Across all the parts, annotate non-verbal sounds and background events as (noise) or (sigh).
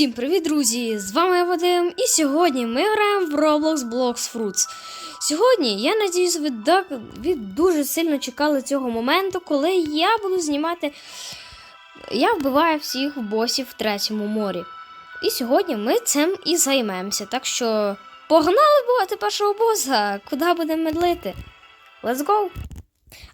Всім привіт, друзі! З вами я Вадим, і сьогодні ми граємо в Roblox Blocks Fruits. Сьогодні, я надіюсь, ви, так, ви дуже сильно чекали цього моменту, коли я буду знімати. Я вбиваю всіх босів в третьому морі. І сьогодні ми цим і займемося. Так що погнали бувати першого боса! Куди будемо медлити? Let's go!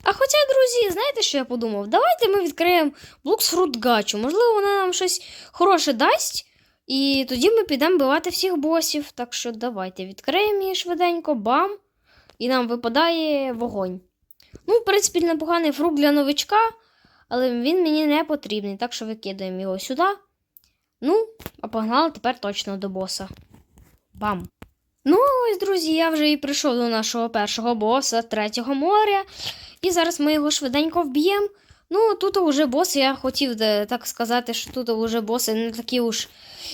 А хоча, друзі, знаєте, що я подумав? Давайте ми відкриємо Fruit гачу. Можливо, вона нам щось хороше дасть. І тоді ми підемо бивати всіх босів. Так що давайте відкриємо її швиденько, бам! І нам випадає вогонь. Ну, в принципі, непоганий фрукт для новичка, але він мені не потрібний, так що викидаємо його сюди. Ну, а погнали тепер точно до боса. Бам! Ну, ось, друзі, я вже і прийшов до нашого першого боса третього моря. І зараз ми його швиденько вб'ємо. Ну, тут уже боси, я хотів так сказати, що тут уже боси не такі уж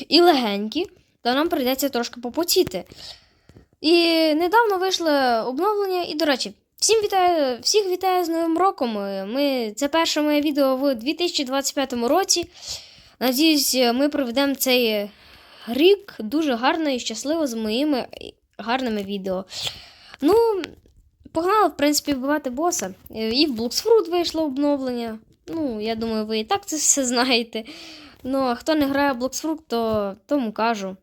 і легенькі, то нам прийдеться трошки попотіти. І недавно вийшло обновлення, і, до речі, всім вітаю, всіх вітаю з Новим роком. Ми, це перше моє відео в 2025 році. Надіюсь, ми проведемо цей рік дуже гарно і щасливо з моїми гарними відео. Ну, погнали, в принципі, вбивати боса. Е, І в Блоксфрут вийшло обновлення. Ну, я думаю, ви і так це все знаєте. Ну, а хто не грає в Блоксфрут, то тому кажу.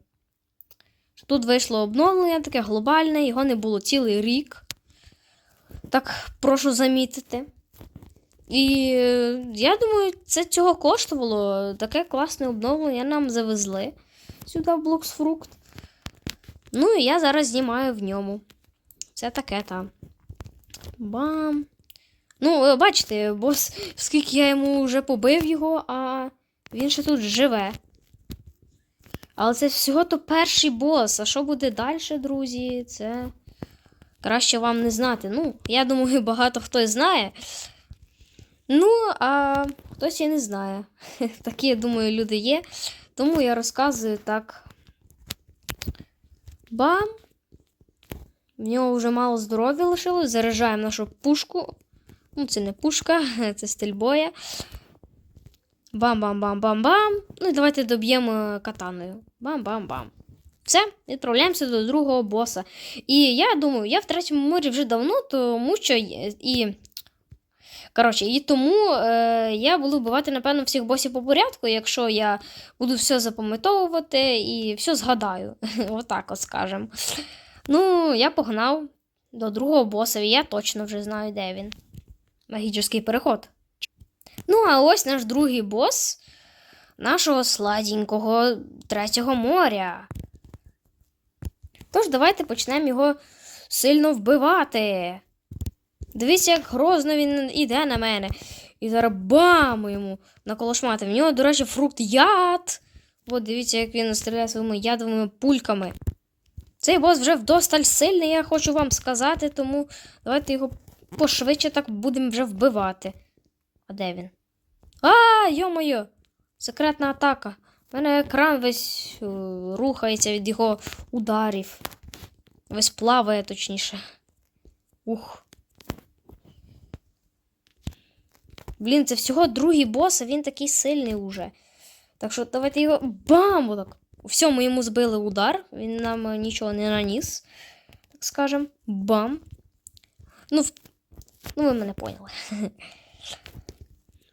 Тут вийшло обновлення таке глобальне, його не було цілий рік. Так, прошу замітити. І е, я думаю, це цього коштувало. Таке класне обновлення нам завезли сюди в Блоксфрукт. Ну і я зараз знімаю в ньому. Це таке там. Бам. Ну, е, бачите, бос, скільки я йому вже побив його, а він ще тут живе. Але це всього-то перший бос. А що буде далі, друзі? Це краще вам не знати. Ну, я думаю, (laughs) багато хто знає. Ну, а хтось і не знає. (laughs) Такі, я думаю, люди є. Тому я розказую так. Бам! В нього вже мало здоров'я лишилось. Заряджаємо нашу пушку. Ну, це не пушка, (laughs) це стиль боя. Бам-бам-бам-бам-бам. Ну і давайте доб'ємо катаною. Бам-бам-бам. Все, відправляємося до другого боса. І я думаю, я в третьому морі вже давно, тому що і. Коротше, і тому е, я буду вбивати, напевно, всіх босів по порядку, якщо я буду все запам'ятовувати і все згадаю. (laughs) Отак от скажемо. Ну, я погнав до другого боса, і я точно вже знаю, де він. Магічний переход. Ну, а ось наш другий бос нашого сладенького третього моря. Тож, давайте почнемо його сильно вбивати. Дивіться, як грозно він іде на мене. І зараз бам йому наколошмати. В нього, до речі, фрукт яд. От дивіться, як він стріляє своїми ядовими пульками. Цей бос вже вдосталь сильний, я хочу вам сказати, тому давайте його пошвидше так будемо вже вбивати. А де він? А, йо-моє! Секретна атака. У мене екран весь е, рухається від його ударів. Весь плаває, точніше. Ух. Блін, це всього другий бос, а він такий сильний уже. Так що давайте його. Бам! Отак. У всьому йому збили удар, він нам е, нічого не наніс. Так скажем. Бам. Ну, в- ну ви мене поняли. (laughs)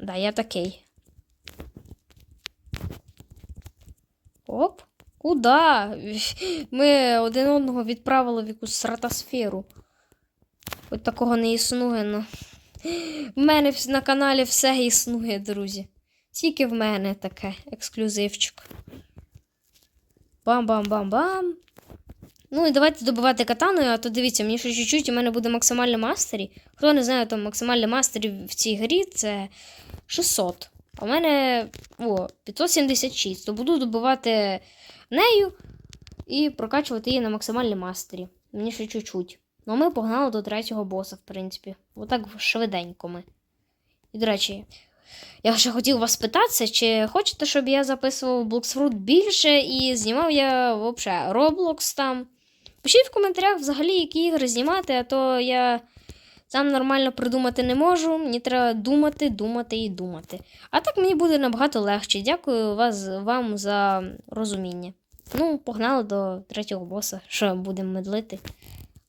Да, я такий. Оп. Куда? (laughs) Ми один одного відправили в якусь стратосферу. От такого не існує, ну. (gasps) В мене на каналі все існує, друзі. Тільки в мене таке ексклюзивчик. Бам-бам-бам-бам. Ну і давайте добивати катаною, а то дивіться, мені ще чуть-чуть, у мене буде максимальне мастері. Хто не знає, то максимальне мастері в цій грі це 600. А у мене о, 576. То буду добивати нею і прокачувати її на максимальній мастері. Мені ще чуть-чуть. Ну, ми погнали до третього боса, в принципі. Отак швиденько ми. І, до речі, я ще хотів вас питатися, чи хочете, щоб я записував Bloxfruit більше і знімав я взагалі Roblox там. Пишіть в коментарях взагалі, які ігри знімати, а то я сам нормально придумати не можу. Мені треба думати, думати і думати. А так мені буде набагато легше. Дякую вас, вам за розуміння. Ну, погнали до третього боса, що будемо медлити.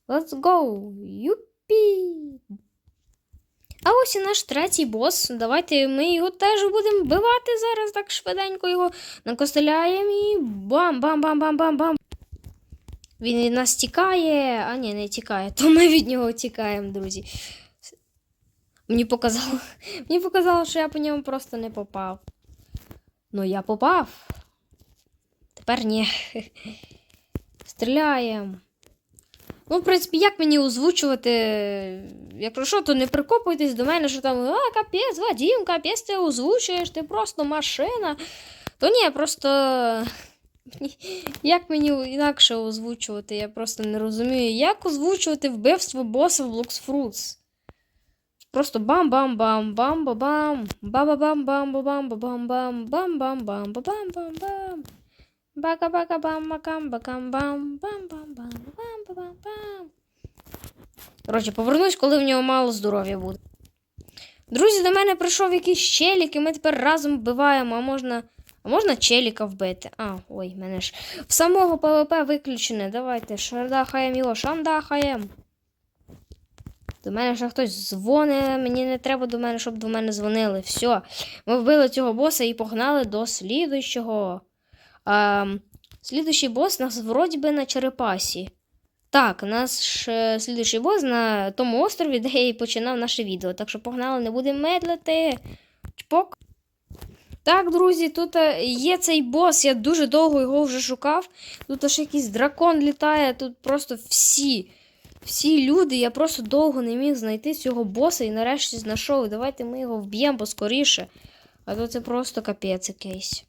Let's go! Юпі! А ось і наш третій бос. Давайте ми його теж будемо вбивати зараз так швиденько його накостеляємо і бам-бам-бам-бам-бам-бам. Він від нас тікає, а ні, не тікає, то ми від нього тікаємо, друзі. Мені показало, (laughs) мені показало, що я по ньому просто не попав. Ну, я попав. Тепер ні. (laughs) Стріляємо. Ну, в принципі, як мені озвучувати? Якщо що, то не прикопуйтесь до мене, що там, а, капець, Вадим, капець, ти озвучуєш, ти просто машина. То ні, просто. Як мені інакше озвучувати? Я просто не розумію, як озвучувати вбивство боса в Blox Fruits. Просто бам-бам-бам-бам-бам-бам, ба-ба-бам-бам-бам-бам-бам, бам-бам-бам-бам-бам-бам. Бака-бака-бам-бакам-бакам-бам, бам-бам-бам-бам-бам-бам. Коротше, повернусь, коли в нього мало здоров'я буде. Друзі, до мене прийшов якийсь челік, і ми тепер разом вбиваємо, а можна. А можна челіка вбити? А, ой, мене ж. В самого ПВП виключене. Давайте шардахаємо його, шандахаємо. До мене ще хтось дзвонить, мені не треба до мене, щоб до мене дзвонили. Все. Ми вбили цього боса і погнали до слідуючого. А, слідуючий бос у нас вроді би на черепасі. Так, наш е, слідуючий бос на тому острові, де я і починав наше відео. Так що погнали, не будемо медлити. Чпок. Так, друзі, тут е, є цей бос, я дуже довго його вже шукав. Тут аж якийсь дракон літає, тут просто всі. Всі люди, я просто довго не міг знайти цього боса і нарешті знайшов. Давайте ми його вб'ємо поскоріше. А то це просто капець якийсь.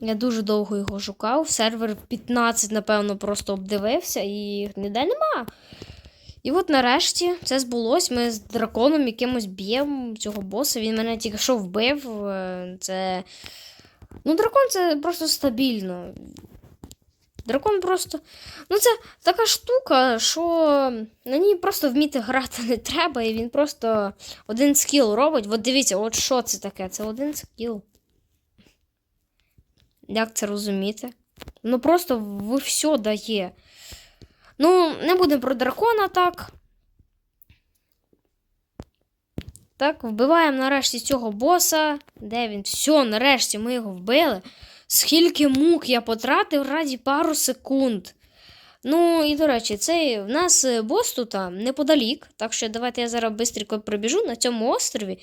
Я дуже довго його шукав. Сервер 15, напевно, просто обдивився і ніде нема. І от нарешті це збулось. Ми з драконом якимось б'ємо цього боса. Він мене тільки що вбив. Е, Це. Ну, дракон це просто стабільно. Дракон просто. Ну, це така штука, що на ній просто вміти грати не треба, і він просто один скіл робить. От дивіться, от що це таке? Це один скіл. Як це розуміти? Ну просто ви все дає. Ну, не будемо про дракона так. Так, вбиваємо нарешті цього боса. Де він? Все, нарешті ми його вбили. Скільки мук я потратив раді пару секунд. Ну, і до речі, цей в нас е, бос тут неподалік. Так що давайте я зараз швидко пробіжу на цьому острові.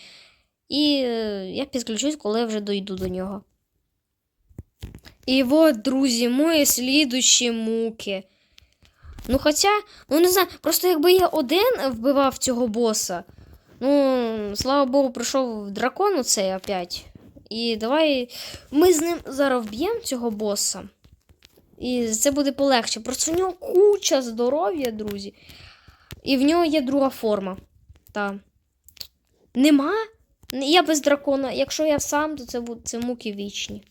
І е, я підключусь, коли вже дойду до нього. І от, друзі, мої слідущі муки. Ну, хоча, ну не знаю, просто якби я один вбивав цього боса. Ну, слава Богу, прийшов дракон оцей опять. І давай ми з ним зараз вб'ємо цього боса. І це буде полегше. Просто в нього куча здоров'я, друзі. І в нього є друга форма. Та. Нема? Я без дракона. Якщо я сам, то це, це муки вічні.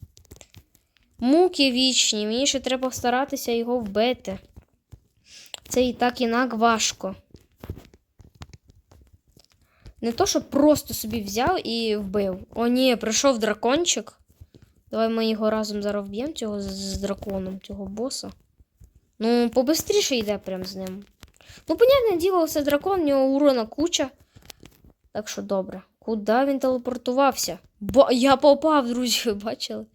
Муки вічні. Мені ще треба старатися його вбити. Це і так інак важко. Не то, що просто собі взяв і вбив. О, ні, прийшов дракончик. Давай ми його разом зараз вб'ємо цього з, драконом, цього боса. Ну, побистріше йде прям з ним. Ну, понятне діло, це дракон, у нього урона куча. Так що добре. Куди він телепортувався? Бо я попав, друзі, (laughs) бачили?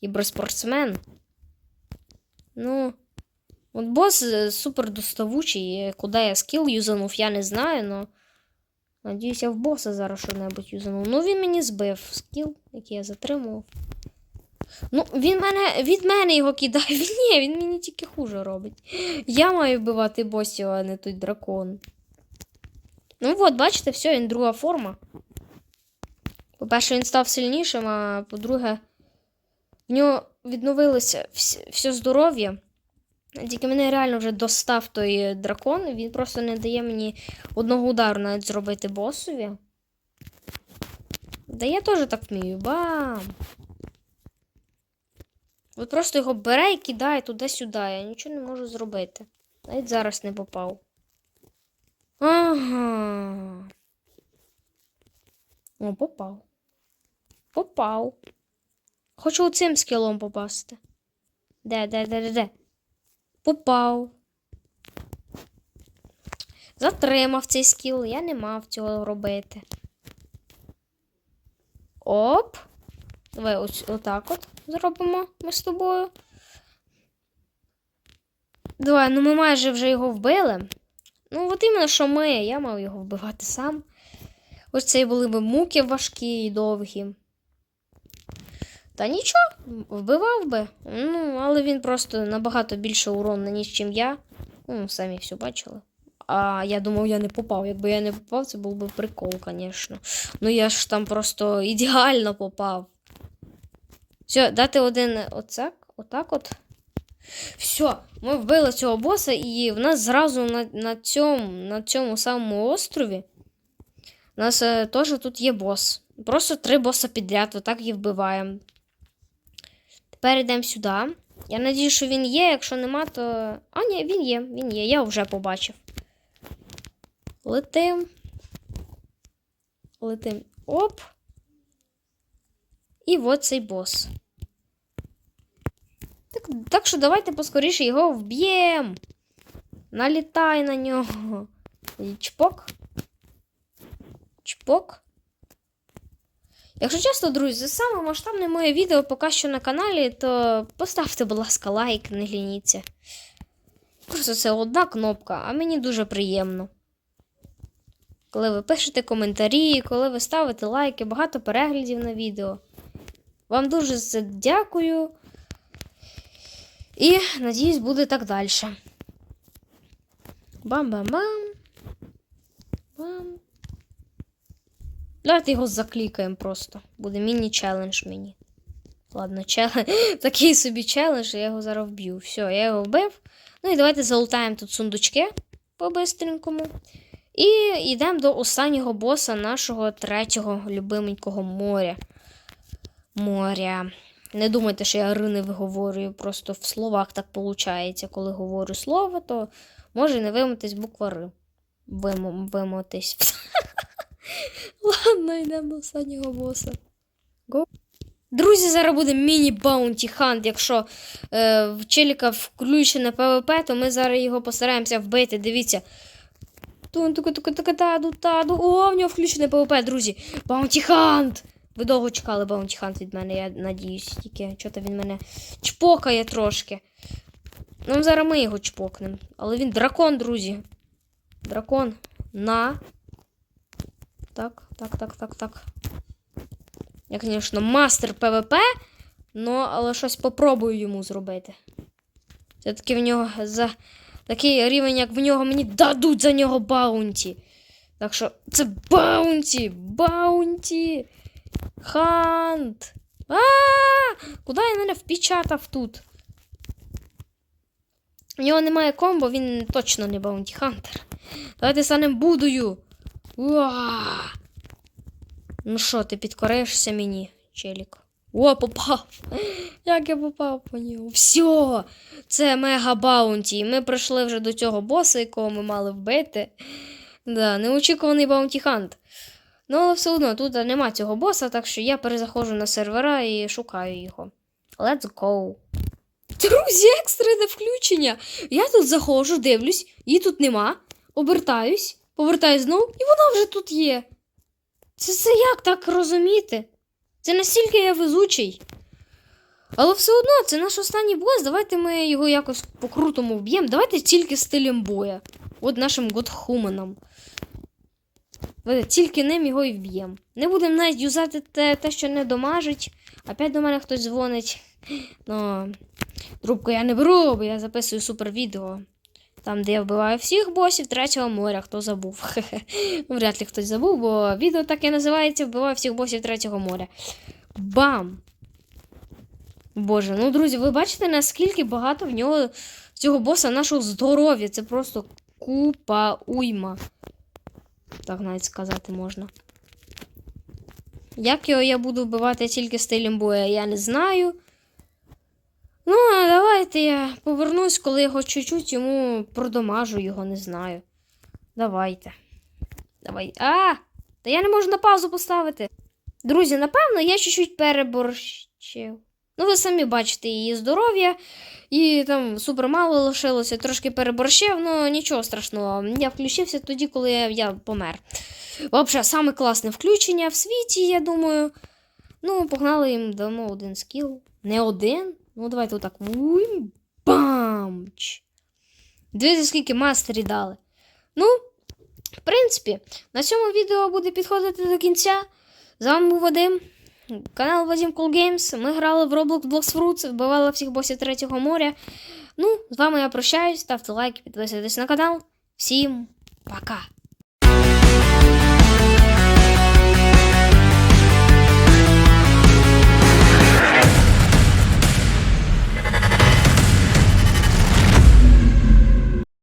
Кіберспортсмен. Ну. От бос е, супер доставучий. Куди я скіл юзанув, я не знаю, но. Надіюсь, я в боса зараз що-небудь юзанув. Ну, він мені збив скіл, який я затримував. Ну, він мене від мене його кидає. (laughs) Він ні, він мені тільки хуже робить. Я маю вбивати босів, а не той дракон. Ну от, бачите, все, він друга форма. По-перше, він став сильнішим, а по-друге, в нього відновилося все здоров'я. Тільки мене реально вже достав той дракон, він просто не дає мені одного удару навіть зробити босові. Да я теж так вмію. Бам! От просто його бере і кидає туди-сюди. Я нічого не можу зробити. Навіть зараз не попав. Ага. О, попав. Попав. Хочу цим скілом попасти. Де, де, де, де, де? Попав. Затримав цей скіл. Я не мав цього робити. Оп. Давай ось отак от зробимо ми з тобою. Давай, ну ми майже вже його вбили. Ну, от іменно, що ми, я мав його вбивати сам. Ось це були б муки важкі і довгі. Та нічого, вбивав би. Ну, але він просто набагато більше урон наніс, чим я. Ну, самі все бачили. А я думав, я не попав. Якби я не попав, це був би прикол, звісно. Ну я ж там просто ідеально попав. Все, дати один оцак, отак от. Все, ми вбили цього боса, і в нас зразу на, на, цьому, на цьому самому острові. У нас е, теж тут є бос. Просто три боса підряд, отак їх вбиваємо. Тепер йдемо сюди. Я надію, що він є. Якщо нема, то. А, ні, він є, він є, я вже побачив. Летим. Летим. Оп. І от цей бос. Так, так що давайте поскоріше його вб'ємо. Налітай на нього. Чпок. Чпок. Якщо чесно, друзі, саме масштабне моє відео поки що на каналі, то поставте, будь ласка, лайк, не глініться. Просто це одна кнопка, а мені дуже приємно. Коли ви пишете коментарі, коли ви ставите лайки, багато переглядів на відео. Вам дуже за це дякую. І надіюсь, буде так далі. Бам-бам-бам. Бам. Давайте його заклікаємо просто. Буде міні-челендж мені. Ладно, челендж. (laughs) такий собі челендж, я його зараз вб'ю. Все, я його вбив. Ну і давайте залутаємо тут сундучки по-бистренькому. І йдемо до останнього боса нашого третього любименького моря. Моря. Не думайте, що я рини виговорюю, просто в словах так виходить. Коли говорю слово, то може не вимитись буква Р. Вимо, вимотись. (laughs) Ладно, йдемо до останнього боса. Го. Друзі, зараз буде міні-баунті хант. Якщо е, в челіка включене ПВП, то ми зараз його постараємося вбити. Дивіться. О, в нього включене ПВП, друзі. Баунті хант! Ви довго чекали Баунті Хант від мене, я надіюсь, тільки чого-то він мене чпокає трошки. Ну, зараз ми його чпокнемо. Але він дракон, друзі. Дракон. На. Так, так, так, так, так. Я, звісно, мастер ПВП, но, але щось попробую йому зробити. Все-таки в нього за такий рівень, як в нього, мені дадуть за нього баунті. Так що це баунті! Баунті! Хант! А! Куди я мене впечатав тут? У нього немає комбо, він точно не баунті хантер. Давайте станемо Будою. Уа! Ну що, ти підкоришся мені, челік? О, попав! Як я попав по ньому? Все! Це мега баунті. Ми прийшли вже до цього боса, якого ми мали вбити. Да, неочікуваний баунті хант. Ну, але все одно тут нема цього боса, так що я перезаходжу на сервера і шукаю його. Let's go. Друзі, екстрене включення. Я тут заходжу, дивлюсь, її тут нема. Обертаюсь, повертаюсь знову, і вона вже тут є. Це, це як так розуміти? Це настільки я везучий. Але все одно, це наш останній бос. Давайте ми його якось по-крутому вб'ємо. Давайте тільки стилем боя. От нашим Годхуменом. Тільки ним його і вб'ємо. Не будемо навіть юзати те, те, що не домажить. Опять до мене хтось дзвонить. Ну, трубку я не беру, бо я записую супер відео. Там, де я вбиваю всіх босів третього моря, хто забув. (laughs) Вряд ли хтось забув, бо відео так і називається Вбиваю всіх босів третього моря. Бам! Боже, ну друзі, ви бачите, наскільки багато в нього цього боса нашого здоров'я. Це просто купа уйма. Так навіть сказати можна. Як його я буду вбивати тільки стилем боя, я не знаю. Ну, давайте я повернусь, коли хоч чуть-чуть йому продомажу його, не знаю. Давайте. Давай. А! Та я не можу на паузу поставити. Друзі, напевно, я чуть-чуть переборщив. Ну, ви самі бачите її здоров'я, і там супер мало лишилося, трошки переборщив, ну нічого страшного. Я включився тоді, коли я, я помер. Взагалі, саме класне включення в світі, я думаю. Ну, погнали їм дамо один скіл. Не один. Ну, давайте отак. Бамч! Дивіться, скільки мастері дали. Ну, в принципі, на цьому відео буде підходити до кінця. З вами був Вадим. Канал Вадим Cool Games. Ми грали в Roblox Blocks Fruits, вбивали всіх босів третього моря. Ну, з вами я прощаюсь, ставте лайки, підписуйтесь на канал. Всім пока!